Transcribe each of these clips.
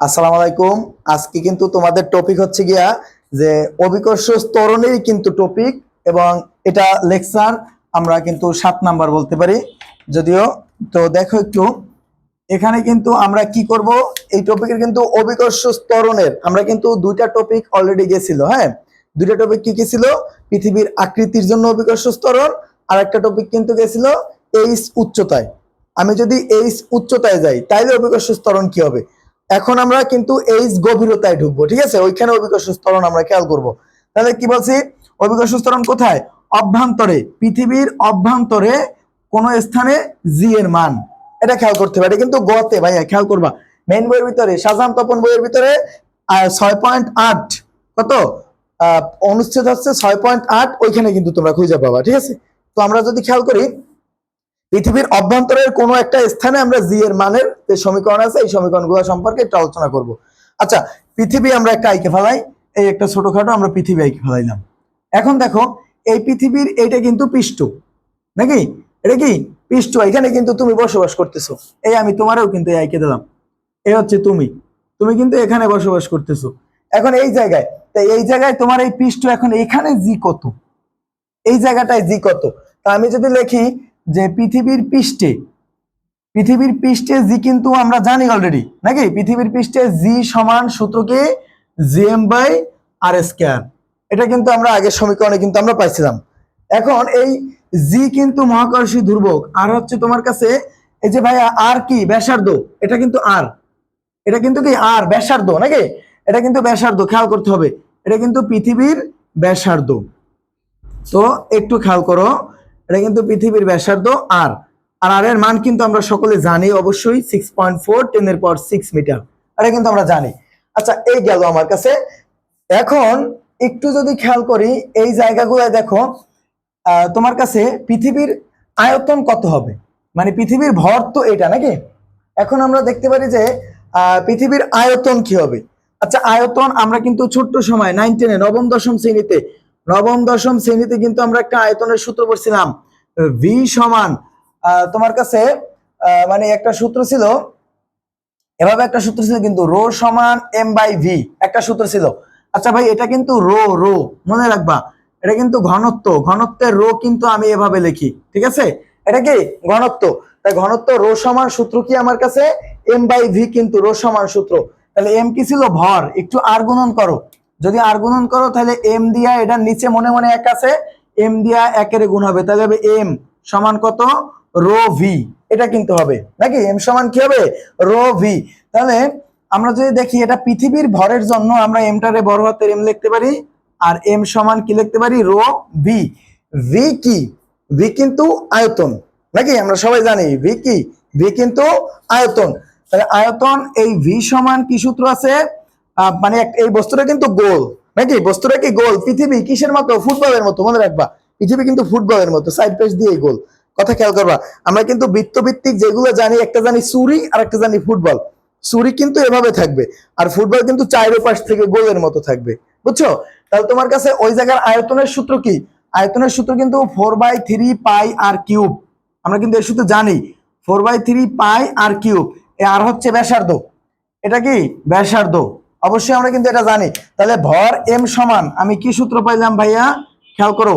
আসসালামু আলাইকুম। আজকে কিন্তু তোমাদের টপিক হচ্ছে গিয়া যে অভিকর্ষ স্তরণেরই কিন্তু টপিক এবং এটা লেকচার আমরা কিন্তু সাত নাম্বার বলতে পারি। যদিও তো দেখো একটু, এখানে কিন্তু আমরা কি করব? এই টপিকের কিন্তু অভিকর্ষ স্তরণের আমরা কিন্তু দুইটা টপিক অলরেডি গেছিল হ্যাঁ? দুইটা টপিক কি কি ছিল? পৃথিবীর আকৃতির জন্য অভিকর্ষ স্তরণ আর একটা টপিক কিন্তু গেছিল এইচ উচ্চতায়। আমি যদি এইচ উচ্চতায় যাই, তাইলে অভিকর্ষ স্তরণ কি হবে? এখন আমরা কিন্তু এই গভীরতায় ঢুকবো, ঠিক আছে? ওইখানে অভিকর্ষ স্তরণ আমরা খেয়াল করব। তাহলে কি বলছি? অভিকর্ষ স্তরণ কোথায়? অভ্যন্তরে, পৃথিবীর অভ্যন্তরে কোন স্থানে জি এর মান। এটা খেয়াল করতে হবে, এটা কিন্তু গতে ভাইয়া, খেয়াল করবা। মেইন বইয়ের ভিতরে সাজান তপন বইয়ের ভিতরে ছয় পয়েন্ট আট, কত? অনুচ্ছেদ হচ্ছে ছয় পয়েন্ট আট, ওইখানে কিন্তু তোমরা খুঁজে পাবা, ঠিক আছে? তো আমরা যদি খেয়াল করি পৃথিবীর অভ্যন্তরের কোনো একটা স্থানে আমরা জি এর মানের যে সমীকরণ আছে, এই সমীকরণগুলো সম্পর্কে একটু আলোচনা করব। আচ্ছা পৃথিবী আমরা একটা আইকে ফেলাই, এই একটা ছোটখাটো আমরা পৃথিবী আইকে ফেলাইলাম। এখন দেখো, এই পৃথিবীর এইটা কিন্তু পৃষ্ঠ, নাকি? এটা কি? পৃষ্ঠ, এখানে কিন্তু তুমি বসবাস করতেছো। এই আমি তোমারও কিন্তু এই আইকে দিলাম। এই হচ্ছে তুমি তুমি কিন্তু এখানে বসবাস করতেছো। এখন এই জায়গায় তাই এই জায়গায় তোমার এই পৃষ্ঠ এখন এখানে জি কত? এই জায়গাটায় জি কত? তা আমি যদি লিখি যে পৃথিবীর পৃষ্ঠে পৃথিবীর পৃষ্ঠে জি কিন্তু আমরা জানি অলরেডি নাকি? পৃথিবীর পৃষ্ঠে জি সমান সূত্র কি G M by R square এটা কিন্তু আমরা আগের সমীকরণে কিন্তু আমরা পাইছিলাম। এখন এই জি কিন্তু মহাকর্ষী ধ্রুবক, আর হচ্ছে তোমার কাছে এই যে ভাইয়া আর কি? ব্যাসার্ধ। এটা কিন্তু আর এটা কিন্তু কি? আর ব্যাসার্ধ, নাকি? এটা কিন্তু ব্যাসার্ধ, খেয়াল করতে হবে। এটা কিন্তু পৃথিবীর ব্যাসার্ধ। তো একটু খেয়াল করো এটা কিন্তু পৃথিবীর ব্যাসার্ধ আর আর আর এর মান কিন্তু আমরা সকলে জানি অবশ্যই সিক্স পয়েন্ট ফোর টেন এর পর সিক্স মিটার এটা কিন্তু আমরা জানি। আচ্ছা এই গেল আমার কাছে। এখন একটু যদি খেয়াল করি, এই জায়গাগুলো দেখো তোমার কাছে পৃথিবীর আয়তন কত হবে? মানে পৃথিবীর ভর তো এটা নাকি? এখন আমরা দেখতে পারি যে পৃথিবীর আয়তন কি হবে? আচ্ছা আয়তন আমরা কিন্তু ছোট্ট সময় নাইন টেনে নবম, দশম শ্রেণীতে নবম, দশম শ্রেণীতে কিন্তু আমরা একটা আয়তনের সূত্র পড়ছিলাম। ভি সমান তোমার কাছে মানে একটা সূত্র ছিল। এভাবে একটা সূত্র ছিল কিন্তু রো সমান এম বাই ভি একটা সূত্র ছিল। আচ্ছা ভাই, এটা কিন্তু রো রো, মনে রাখবা। এটা কিন্তু ঘনত্ব, ঘনত্বের রো কিন্তু আমি এভাবে লিখি, ঠিক আছে? এটা কি? ঘনত্ব। তাই ঘনত্ব রো সমান সূত্র কি আমার কাছে? এম বাই ভি কিন্তু রো সমান সূত্র। তাহলে এম কি ছিল? ভর। একটু আর গুণন করো। যদি আর গুণন করো, তাহলে এম দিয়া এটার নিচে মনে মনে এক আছে এম দিয়া একের গুণ হবে। তাহলে হবে এম সমান কত? রো ভি এটা কিন্তু হবে। নাকি? এম সমান কি হবে? রো ভি তাহলে আমরা যদি দেখি, এটা পৃথিবীর ভরের জন্য আমরা এমটারে বড় হাতের এম লিখতে পারি, আর এম সমান কি লিখতে পারি? রো ভি ভি কি? ভি কিন্তু আয়তন। নাকি? আমরা সবাই জানি ভি কি? ভি কিন্তু আয়তন। তাহলে আয়তন এই ভি সমান কি সূত্র আছে? মানে এই বস্তুটা কিন্তু গোল। নাকি? বস্তুটা কি গোল? পৃথিবী কিসের মতো? ফুটবলের মতো, মনে রাখবা। পৃথিবী কিন্তু ফুটবলের মতো সাইড পেজ দিয়ে গোল। কথা খেয়াল করবা, আমরা কিন্তু বৃত্তভিত্তিক যেগুলো জানি, একটা জানি সুরি আর একটা জানি ফুটবল। সুরি কিন্তু এভাবে থাকবে, আর ফুটবল কিন্তু চাইরো পাশ থেকে গোলের মতো থাকবে। বুঝছ? তাহলে তোমার কাছে ওই জায়গার আয়তনের সূত্র কি? আয়তনের সূত্র কিন্তু four by three pi R cube আমরা কিন্তু এর সূত্র জানি। Four by three pi R cube R হচ্ছে ব্যাসার্ধ। এটা কি? ব্যাসার্ধ। অবশ্যই আমরা কিন্তু এটা জানি। তাহলে ভর এম সমান, আমি কি সূত্র পাইলাম ভাইয়া? খেয়াল করো,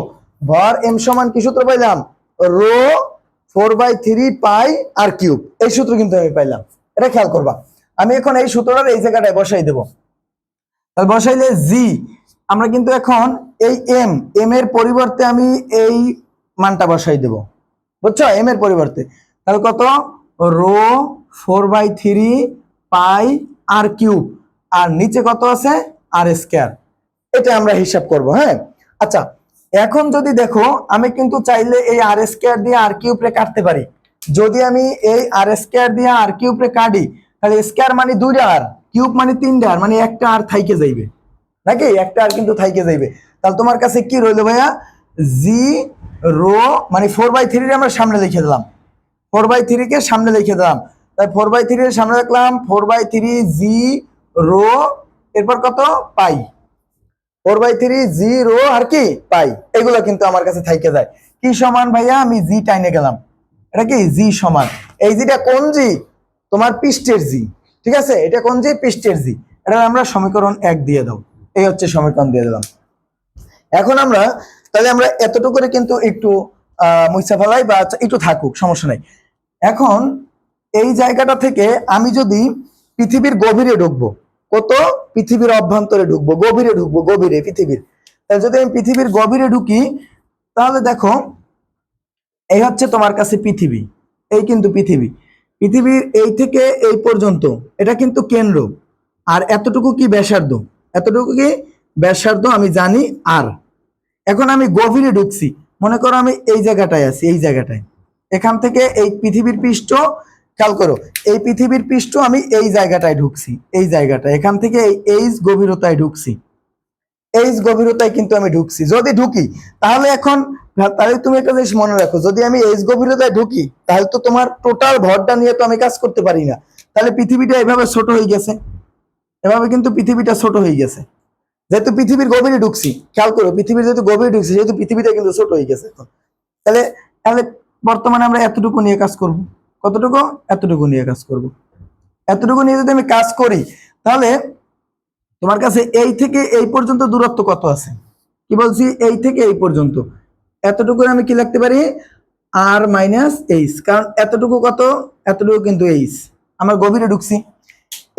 ভর এম সমান কি সূত্র পাইলাম? Rho four by three pi R cube. এই সূত্র কিন্তু আমি পাইলাম। এটা খেয়াল করবা। আমি এখন এই সূত্রটার এই জায়গাটায় বসাই দেব। তাহলে বসাইলে জি আমরা কিন্তু এখন এই এম এম এর পরিবর্তে আমি এই মানটা বসাই দেব। বুঝছ? এম এর পরিবর্তে। তাহলে কত? Rho four by three pi R cube. আর নিচে কত আছে? আর স্কোয়ার এটা আমরা হিসাব করব হ্যাঁ? আচ্ছা এখন যদি দেখো, আমি কিন্তু চাইলে এই আর স্কোয়ার দিয়ে আর কিউব রে কাটতে পারি। যদি আমি এই আর স্কোয়ার দিয়ে আর কিউব রে কাটি, তাহলে স্কোয়ার মানে দুইটা আর কিউব মানে তিনটা আর মানে একটা আর থাইকে যাইবে। নাকি? একটা আর কিন্তু থাইকে যাইবে। তাহলে তোমার কাছে কি রইল ভাইয়া? জি রো মানে ফোর বাই থ্রি আমরা সামনে লিখে দিলাম। ফোর বাই থ্রি কে সামনে লিখে দিলাম। তাই ফোর বাই থ্রি সামনে রাখলাম four by three G rho, এরপর কত? Pi. Four by three, G, rho, আর কি? পাই। এগুলো কিন্তু আমার কাছে থাইকে যায়। কি সমান ভাইয়া? আমি জি টাইনে গেলাম। এটা কি? জি সমান। এই জিটা কোন জি? তোমার পৃষ্ঠের জি। ঠিক আছে? এটা কোন জি? পৃষ্ঠের জি। এটা আমরা সমীকরণ এক দিয়ে দাও এই হচ্ছে সমীকরণ দিয়ে দিলাম। এখন আমরা, তাহলে আমরা এতটুকু কিন্তু একটু মুছা ফেলাই বা একটু থাকুক, সমস্যা নাই। এখন, এই জায়গাটা থেকে আমি যদি পৃথিবীর গভীরে ঢুকবো। কত? পৃথিবীর অভ্যন্তরে ঢুকবো। গভীরে ঢুকবো, গভীরে পৃথিবীর। যদি আমি পৃথিবীর গভীরে ঢুকি, তাহলে দেখো, এই হচ্ছে তোমার কাছে পৃথিবী। এই কিন্তু পৃথিবী। পৃথিবীর এই থেকে এই পর্যন্ত, এটা কিন্তু কেন্দ্র। আর এতটুকু কি ব্যাসার্ধ? এতটুকু কি ব্যাসার্ধ? আমি জানি আর। এখন আমি গভীরে ঢুকছি। মনে করো আমি এই জায়গাটায় আছি, এই জায়গাটায়। এখান থেকে এই পৃথিবীর পৃষ্ঠ খেয়াল করো, এই পৃথিবীর পৃষ্ঠ আমি এই জায়গাটায় ঢুকছি, এই জায়গাটায় এখান থেকে এই গভীরতায় ঢুকছি, এইচ গভীরতায় কিন্তু আমি ঢুকছি, যদি ঢুকি, তাহলে এখন, তাহলে তুমি একটা জিনিস মনে রাখো, যদি আমি এইচ গভীরতায় ঢুকি, তাহলে তো তোমার টোটাল ভরটা নিয়ে তো আমি কাজ করতে পারি না, তাহলে পৃথিবীটা এভাবে ছোট হয়ে গেছে, এভাবে কিন্তু পৃথিবীটা ছোট হয়ে গেছে, যেহেতু পৃথিবীর গভীরে ঢুকছি, খেয়াল করো, পৃথিবীর যেহেতু গভীরে ঢুকছি যেহেতু পৃথিবীটা কিন্তু ছোট হয়ে গেছে এখন, তাহলে তাহলে বর্তমানে আমরা এতটুকু নিয়ে কাজ করব। কতটুকু? এতটুকু নিয়ে কাজ করব। এতটুকু নিয়ে যদি আমি কাজ করি, তাহলে তোমার কাছে এই থেকে এই পর্যন্ত দূরত্ব কত আছে? কি বলছি? এই থেকে এই পর্যন্ত। এতটুকু আমি কি লিখতে পারি? আর মাইনাস এইচ কারণ এতটুকু কত? এতটুকু কিন্তু এইচ আমার গভীরে ঢুকছি।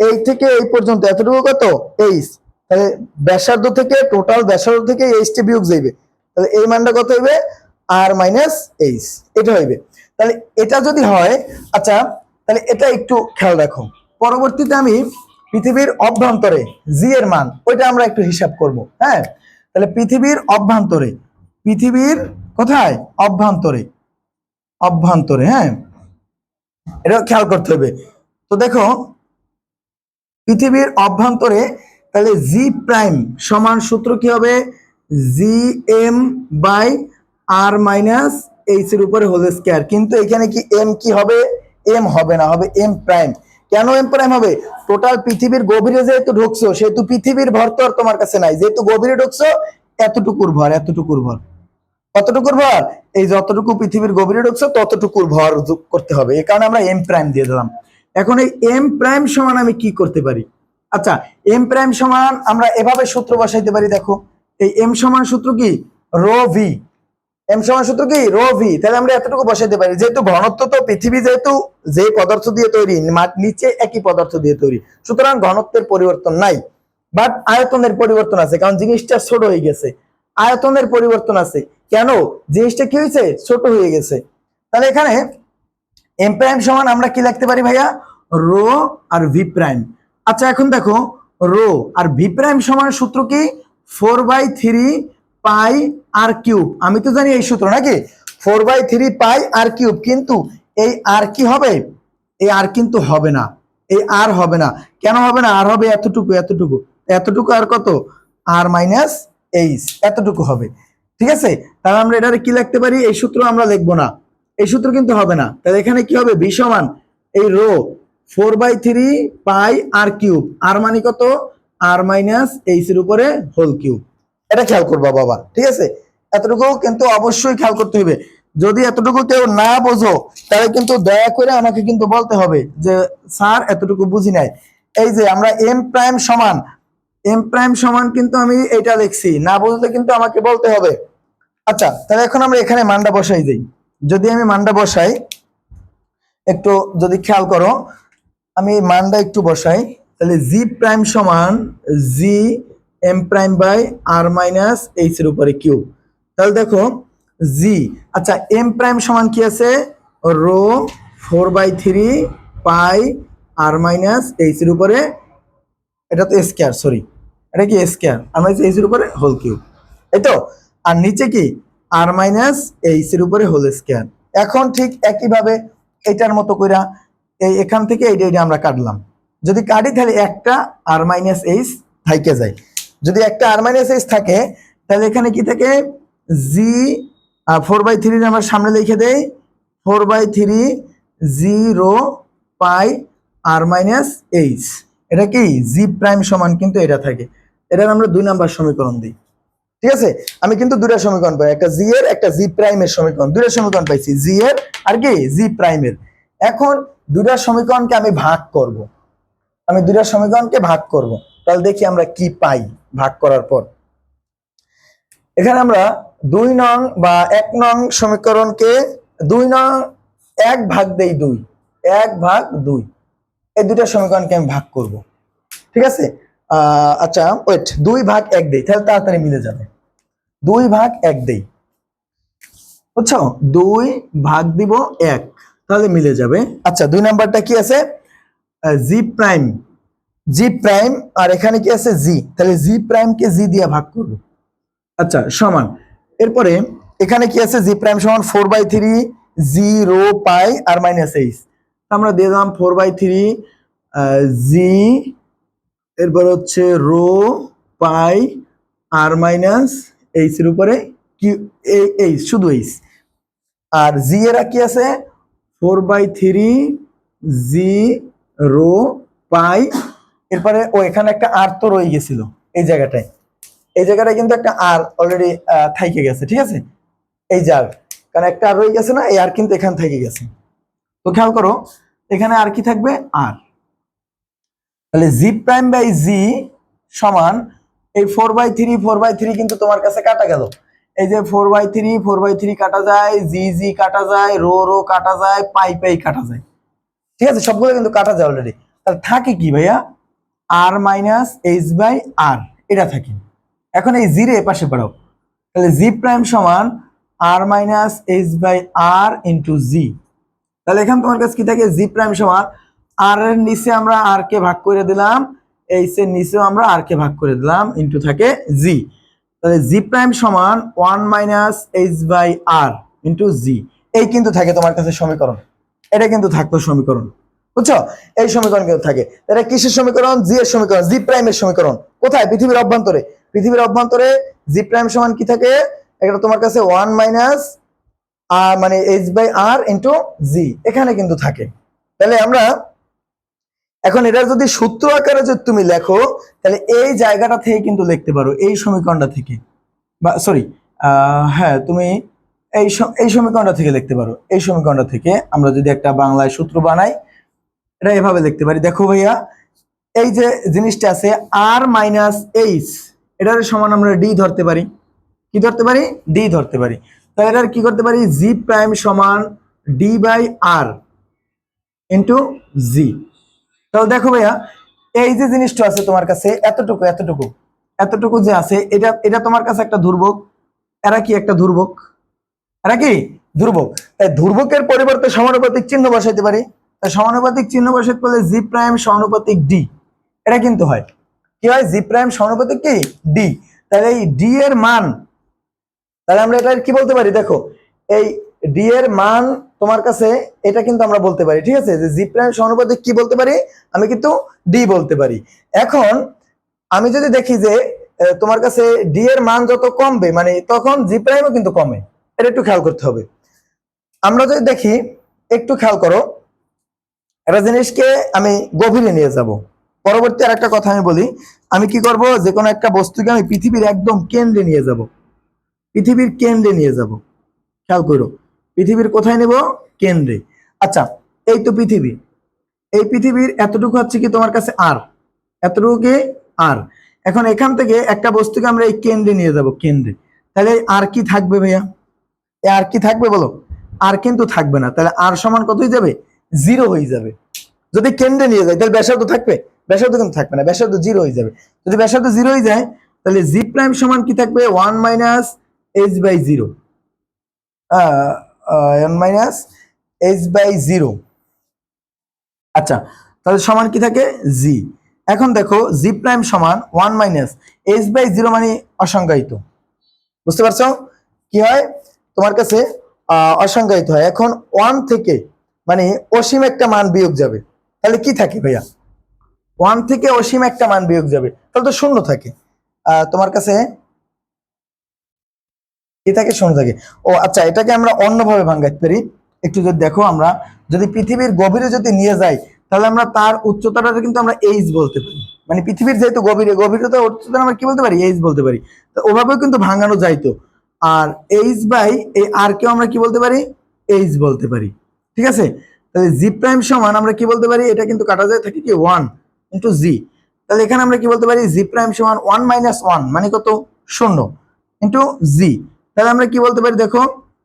এই থেকে এই পর্যন্ত এতটুকু কত? এইচ তাহলে ব্যাসার্ধ থেকে টোটাল ব্যাসার্ধ থেকে এইচটি বিয়োগ যাইবে। তাহলে এই মানটা কত হইবে? আর মাইনাস এইচ এটা হইবে। তাহলে এটা যদি হয় আচ্ছা তাহলে এটা একটু খেয়াল রাখো। পরবর্তীতে আমি পৃথিবীর অভ্যন্তরে জি এর মান, ওইটা আমরা একটু হিসাব করব হ্যাঁ? তাহলে পৃথিবীর অভ্যন্তরে, পৃথিবীর কোথায়? অভ্যন্তরে। অভ্যন্তরে হ্যাঁ? এটা খেয়াল করতে হবে। তো দেখো, পৃথিবীর অভ্যন্তরে, তাহলে জি প্রাইম সমান সূত্র কি হবে? G M by R minus H এর উপরে হোল স্কয়ার কিন্তু এখানে কি এম কি হবে? এম হবে না, হবে এম প্রাইম কেন এম প্রাইম হবে? টোটাল পৃথিবীর গভীরে যেহেতু ঢুকছো, সেহেতু পৃথিবীর ভর তো আর তোমার কাছে নাই। যেহেতু গভীরে ঢুকছো, এতটুকুর ভর এতটুকুর ভর। কতটুকুর ভর? এই যতটুকু পৃথিবীর গভীরে ঢুকছো, ততটুকুর ভর করতে হবে। এই কারণে আমরা এম প্রাইম দিয়ে দিলাম। এখন এই এম প্রাইম সমান আমি কি করতে পারি? আচ্ছা এম প্রাইম সমান আমরা এভাবে সূত্র বসাইতে পারি, দেখো। এই এম সমান সূত্র কি? Rho V. এম সমান সূত্র কি? রো ভি তাহলে আমরা এতটুকু বসাইতে পারি। যেহেতু ঘনত্ব তো পৃথিবী যেহেতু যে পদার্থ দিয়ে তৈরি নিচে একই পদার্থ দিয়ে তৈরি। সুতরাং ঘনত্বের পরিবর্তন নাই। বাট আয়তনের পরিবর্তন আছে, কারণ জিনিসটা ছোট হয়ে গেছে। আয়তনের পরিবর্তন আছে। কেন? জিনিসটা কি হয়েছে? ছোট হয়ে গেছে। তাহলে এখানে এম প্রাইম সমান আমরা কি লিখতে পারি ভাইয়া? রো আর ভি প্রাইম আচ্ছা এখন দেখো, রো আর ভি প্রাইম সমান সূত্র কি? Four by three pi R cube. আমি তো জানি এই সূত্র নাকি? Four by three pi R cube. কিন্তু এই আর কি হবে? এই আর কিন্তু হবে না। এই আর হবে না। কেন হবে না? আর হবে এতটুকু এতটুকু। এতটুকু আর কত? R minus H. এতটুকু হবে। ঠিক আছে? তাহলে আমরা এটারে কি লিখতে পারি? এই সূত্র আমরা লিখব না। এই সূত্র কিন্তু হবে না। তাহলে এখানে কি হবে? বি সমান এই rho four by three pi R cube. আর মানে কত? আর মাইনাস এইচ এর উপরে হোল কিউব। এটা খেয়াল করবা বাবা, ঠিক আছে? এতটুকু কিন্তু অবশ্যই খেয়াল করতে হবে। যদি এতটুকু কেউ না বোঝো, তাহলে কিন্তু দয়া করে আমাকে কিন্তু বলতে হবে যে, স্যার এতটুকু বুঝি নাই। এই যে আমরা এম প্রাইম সমান এম প্রাইম সমান কিন্তু আমি এটা লিখছি, না বুঝলে কিন্তু আমাকে বলতে হবে। আচ্ছা তাহলে এখন আমরা এখানে মানটা বসাই দিই। যদি আমি মানটা বসাই, একটু যদি খেয়াল করো, আমি মানটা একটু বসাই, তাহলে জি প্রাইম সমান G M prime by R minus H এর উপরে কিউ তাহলে দেখো জি আচ্ছা এম প্রাইম সমান কি আছে? Rho four by three pi R minus H এর উপরে, এটা তো স্কয়ার সরি এটা কি স্কয়ার আর মাইনাস এইচ এর উপরে হোল কিউব এই তো, আর নিচে কি? আর মাইনাস এইচ এর উপরে হোল স্কয়ার এখন ঠিক একইভাবে এটার মতো কইরা এই এখান থেকে এইটা এইটা আমরা কাটলাম। যদি কাটি তাহলে একটা আর মাইনাস এইচ থাইকে যায়। যদি একটা আর মাইনাস এইচ থাকে, তাহলে এখানে কি থাকে? জি ফোর বাই থ্রি আমরা সামনে লিখে দেই। Four by three zero pi R minus H এটা কি? জি প্রাইম সমান কিন্তু এটা থাকে। এটার আমরা দুই নাম্বার সমীকরণ দিই। ঠিক আছে? আমি কিন্তু দুটা সমীকরণ পাই। একটা জি এর, একটা জি প্রাইমের সমীকরণ। দুটা সমীকরণ পাইছি। জি এর আর কি? জি প্রাইমের এখন দুটা সমীকরণকে আমি ভাগ করব। আমি দুটা সমীকরণকে ভাগ করব। তাহলে দেখি আমরা কি পাই। ভাগ করার পর। এখানে আমরা দুই নং বা এক নং সমীকরণকে দুই নং এক ভাগ দেই দুই, এক ভাগ দুই। এই দুইটা সমীকরণকে আমি ভাগ করব। ঠিক আছে? আচ্ছা ওয়েট দুই ভাগ এক দেই, তাহলে তাড়াতাড়ি মিলে যাবে। দুই ভাগ এক দেই। বুঝছ? দুই ভাগ দিব এক, তাহলে মিলে যাবে। আচ্ছা দুই নাম্বারটা কি আছে? জি প্রাইম। জি প্রাইম আর এখানে কি আছে জি তাহলে জি প্রাইমকে জি দিয়ে ভাগ করব। আচ্ছা সমান। এরপরে এখানে কি আছে জি প্রাইম সমান four by three g rho pi r minus h আমরা দিয়ে দিলাম ফোর বাই থ্রি জি এরপর হচ্ছে rho pi r minus h এর উপরে কি এইচ শুধু এইচ আর জি এরা কি আছে? Four by three G rho pi এরপরে ও এখানে একটা আর তো রয়ে গেছিল এই জায়গাটায়। এই জায়গাটায় কিন্তু একটা আর অলরেডি থাইকে গেছে, ঠিক আছে? এই যার কারণ একটা আর রয়ে গেছে না, এই আর কিন্তু এখান থেকে গেছে। তো খেয়াল করো, এখানে আর কি থাকবে? আর তাহলে জি প্রাইম বাই জি সমান এই four by three four by three কিন্তু তোমার কাছে কাটা গেল। এই যে four by three four by three কাটা যায় জি জি কাটা যায়, রো রো কাটা যায়, পাই পাই কাটা যায়। ঠিক আছে? সবগুলো কিন্তু কাটা যায় অলরেডি তাহলে থাকে কি ভাইয়া? R minus H by R এটা থাকে। এখন এই জিরে পাশে পড়াও। তাহলে জি প্রাইম সমান R minus H by R into G তাহলে এখানে তোমার কাছে কি থাকে? জি প্রাইম সমান আর এর নিচে আমরা আর কে ভাগ করে দিলাম এইচ এর নিচেও আমরা আর কে ভাগ করে দিলাম ইন্টু থাকে জি তাহলে জি প্রাইম সমান one minus H by R into G এই কিন্তু থাকে তোমার কাছে সমীকরণ। এটা কিন্তু থাকতো সমীকরণ। বুঝছ? এই সমীকরণ কিন্তু থাকে। এটা কিসের সমীকরণ? জি এর সমীকরণ জি প্রাইমের সমীকরণ। কোথায়? পৃথিবীর অভ্যন্তরে। পৃথিবীর অভ্যন্তরে জি প্রাইম সমান কি থাকে? এটা তোমার কাছে ওয়ান মাইনাস আর মানে H by R into G এখানে কিন্তু থাকে। তাহলে আমরা এখন এটা যদি সূত্র আকারে যদি তুমি লেখো, তাহলে এই জায়গাটা থেকে কিন্তু লিখতে পারো, এই সমীকরণটা থেকে। বা সরি হ্যাঁ তুমি এই এই সমীকরণটা থেকে লিখতে পারো। এই সমীকরণটা থেকে আমরা যদি একটা বাংলায় সূত্র বানাই এটা এভাবে লিখতে পারি। দেখো ভাইয়া, এই যে জিনিসটা আছে আর মাইনাস এইচ এটার সমান আমরা ডি ধরতে পারি। কি ধরতে পারি? ডি ধরতে পারি। তাহলে এটার কি করতে পারি? জি প্রাইম সমান D by R into G তাহলে দেখো ভাইয়া, এই যে জিনিসটা আছে তোমার কাছে, এতটুকু এতটুকু এতটুকু যে আছে, এটা এটা তোমার কাছে একটা দুর্ভোগ এরা কি একটা দুর্ভোগ এরা কি? দুর্ভোগ তাই দুর্ভোগের পরিবর্তে সমানুপাতিক চিহ্ন বসাইতে পারি। সমানুপাতিক চিহ্ন বসাইতে করলে জি প্রাইম সমানুপাতিক ডি এটা কিন্তু হয়। কি হয়? জি প্রাইম সমানুপাতিক কি? ডি তাহলে এই ডি এর মান, তাহলে আমরা এটা কি বলতে পারি? দেখো, এই ডি এর মান তোমার কাছে, এটা কিন্তু আমরা বলতে পারি, ঠিক আছে? যে জি প্রাইম সমানুপাতিক কি বলতে পারি? আমি কিন্তু ডি বলতে পারি। এখন, আমি যদি দেখি যে তোমার কাছে ডি এর মান যত কমবে মানে তখন জি প্রাইমও কিন্তু কমে। এটা একটু খেয়াল করতে হবে। আমরা যদি দেখি, একটু খেয়াল করো। একটা জিনিসকে আমি গভীরে নিয়ে যাব। পরবর্তী আর একটা কথা আমি বলি, আমি কি করব? যে কোনো একটা বস্তুকে আমি পৃথিবীর একদম কেন্দ্রে নিয়ে যাব। পৃথিবীর কেন্দ্রে নিয়ে যাব। খেয়াল করো, পৃথিবীর কোথায় নেব? কেন্দ্রে। আচ্ছা এই তো পৃথিবী। এই পৃথিবীর এতটুকু হচ্ছে কি তোমার কাছে আর? এতটুকু কি? আর। এখন এখান থেকে একটা বস্তুকে আমরা এই কেন্দ্রে নিয়ে যাব, কেন্দ্রে। তাহলে আর কি থাকবে ভাইয়া? আর কি থাকবে বলো? আর কিন্তু থাকবে না। তাহলে আর সমান কতই যাবে? জিরো হয়ে যাবে। যদি কেন্দ্রে নিয়ে যায়, তাহলে ব্যাসার্ধ থাকবে? ব্যাসার্ধ কিন্তু থাকবে না, ব্যাসার্ধ জিরো হয়ে যাবে। যদি ব্যাসার্ধ জিরো হয়ে যায়, তাহলে জি প্রাইম সমান কি থাকবে? One minus H by zero one minus H by zero আচ্ছা তাহলে সমান কি থাকে? জি এখন দেখো জি প্রাইম সমান one minus H by zero মানে অসংজ্ঞায়িত। বুঝতে পারছ? কি হয়? তোমার কাছে অসংজ্ঞায়িত হয়। এখন ওয়ান থেকে মানে অসীম একটা মান বিয়োগ যাবে। তাহলে কি থাকে ভাইয়া? ওয়ান থেকে অসীম একটা মান বিয়োগ যাবে। তাহলে তো শূন্য থাকে। তোমার কাছে কি থাকে? শূন্য থাকে। ও আচ্ছা এটাকে আমরা অন্যভাবে ভাঙাইতে পারি। একটু যদি দেখো আমরা, যদি পৃথিবীর গভীরে যদি নিয়ে যাই, তাহলে আমরা তার উচ্চতাটা কিন্তু আমরা এইচ বলতে পারি। মানে পৃথিবীর যেহেতু গভীরে, গভীরতা, উচ্চতা আমরা কি বলতে পারি? এইচ বলতে পারি। তো ওভাবেও কিন্তু ভাঙানো যাইতো। আর এইচ বাই এই আর কেও আমরা কি বলতে পারি? এইচ বলতে পারি। ঠিক আছে? তাহলে জি প্রাইম সমান আমরা কি বলতে পারি? এটা কিন্তু কাটা যায়, থাকে কি? ওয়ান ইন্টু জি তাহলে এখানে আমরা কি বলতে পারি? জি প্রাইম সমান ওয়ান মাইনাস ওয়ান মানে কত? শূন্য ইন্টু জি তাহলে আমরা কি বলতে পারি? দেখো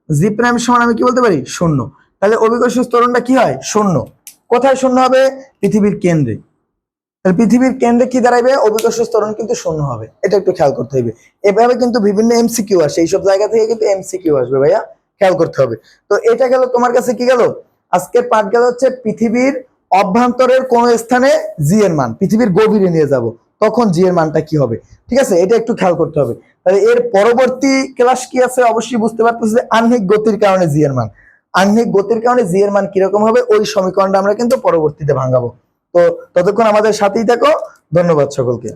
জি প্রাইম সমান আমি কি বলতে পারি? শূন্য। তাহলে অভিকর্ষ ত্বরণটা কি হয়? শূন্য। কোথায় শূন্য হবে? পৃথিবীর কেন্দ্রে। তাহলে পৃথিবীর কেন্দ্রে কি দাঁড়াবে অভিকর্ষ ত্বরণ কিন্তু শূন্য হবে। এটা একটু খেয়াল করতে হবে এভাবে কিন্তু বিভিন্ন এমসিকিউ আসে। এইসব জায়গা থেকে কিন্তু এমসিকিউ আসবে, ভাইয়া। খেয়াল করতে হবে। তো এটা গেল তোমার কাছে কি গেল? আজকের পাঠ গেল হচ্ছে পৃথিবীর অভ্যন্তরের কোন স্থানে জি এর মান, পৃথিবীর গভীরে নিয়ে যাব। তখন জি এর মানটা কি হবে? ঠিক আছে, এটা একটু খেয়াল করতে হবে। তাহলে এর পরবর্তী ক্লাস কি আছে? অবশ্যই বুঝতে পারতেছি যে আহ্নিক গতির কারণে জি এর মান। আহ্নিক গতির কারণে জি এর মান কীরকম হবে? ওই সমীকরণটা আমরা কিন্তু পরবর্তীতে ভাঙাবো। তো ততক্ষণ আমাদের সাথেই থাকো। ধন্যবাদ সকলকে।